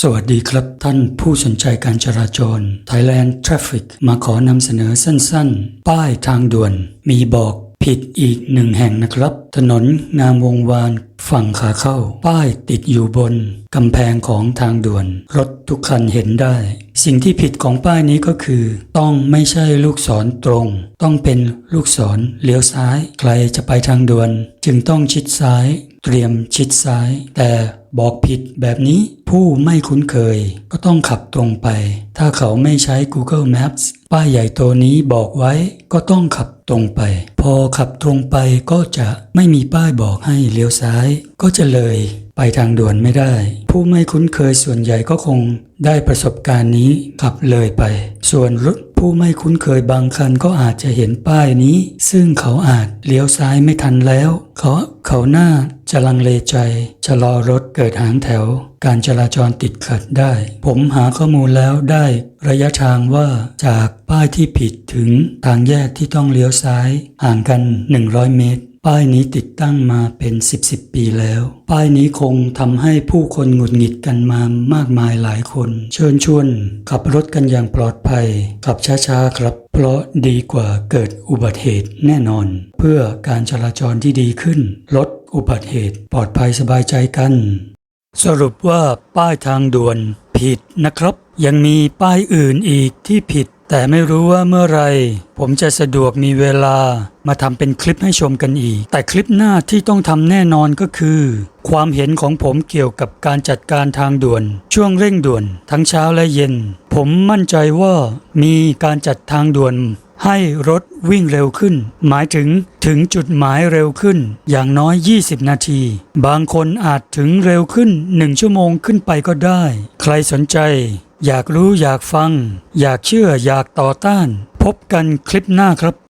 สวัสดีครับท่านผู้สนใจการจราจร Thailand Traffic มาขอนำเสนอสั้นๆ ป้ายทางด่วน มีบอกผิดอีกหนึ่งแห่งนะครับ ถนนงามวงวานฝั่งขาเข้า ป้ายติดอยู่บนกำแพงของทางด่วน รถทุกคันเห็นได้ สิ่งที่ผิดของป้ายนี้ก็คือ ต้องไม่ใช่ลูกศรตรง ต้องเป็นลูกศรเลี้ยวซ้าย ใครจะไปทางด่วน จึงต้องชิดซ้าย เตรียมชิดซ้าย แต่ บอกผิดแบบนี้ผู้ไม่คุ้นเคยก็ต้องขับตรงไป ถ้าเขาไม่ใช้ Google Maps ป้ายใหญ่ตัวนี้บอกไว้ก็ต้องขับตรงไป พอขับตรงไปก็จะไม่มีป้ายบอกให้เลี้ยวซ้าย ก็จะเลย ไปทางด่วนไม่ได้ ผู้ไม่คุ้นเคยส่วนใหญ่ก็คงได้ประสบการณ์นี้ขับเลยไป ส่วนรถผู้ไม่คุ้นเคยบางคันก็อาจจะเห็นป้ายนี้ ซึ่งเขาอาจเลี้ยวซ้ายไม่ทันแล้ว เขาเขาหน้าจะลังเลใจชะลอรถเกิดหางแถว การจราจรติดขัดได้ ผมหาข้อมูลแล้วได้ระยะทางว่าจากป้ายที่ผิดถึงทางแยกที่ต้องเลี้ยวซ้าย ห่างกัน 100 เมตร ป้ายนี้ติดตั้งมาเป็น 10 10ปีแล้ว ป้ายนี้คงทำให้ผู้คนหงุดหงิดกันมามากมายหลายคน เชิญชวน ขับรถกันอย่างปลอดภัย ขับช้าๆครับ เพราะดีกว่าเกิดอุบัติเหตุแน่นอน เพื่อการจราจรที่ดีขึ้น ลดอุบัติเหตุ ปลอดภัยสบายใจกัน สรุปว่าป้ายทางด่วนผิดนะครับ ยังมีป้ายอื่นอีกที่ผิด แต่ไม่รู้ว่าเมื่อไรผมจะสะดวกมีเวลามาทำเป็นคลิปให้ชมกันอีก แต่คลิปหน้าที่ต้องทำแน่นอนก็คือ ความเห็นของผมเกี่ยวกับการจัดการทางด่วน ช่วงเร่งด่วน ทั้งเช้าและเย็น ผมมั่นใจว่ามีการจัดทางด่วน ให้รถวิ่งเร็วขึ้น หมายถึงถึงจุดหมายเร็วขึ้น อย่างน้อย 20 นาที บางคนอาจถึงเร็วขึ้น 1 ชั่วโมงขึ้นไปก็ได้ ใครสนใจ อยากรู้อยากฟัง อยากเชื่ออยากต่อต้าน พบกันคลิปหน้าครับ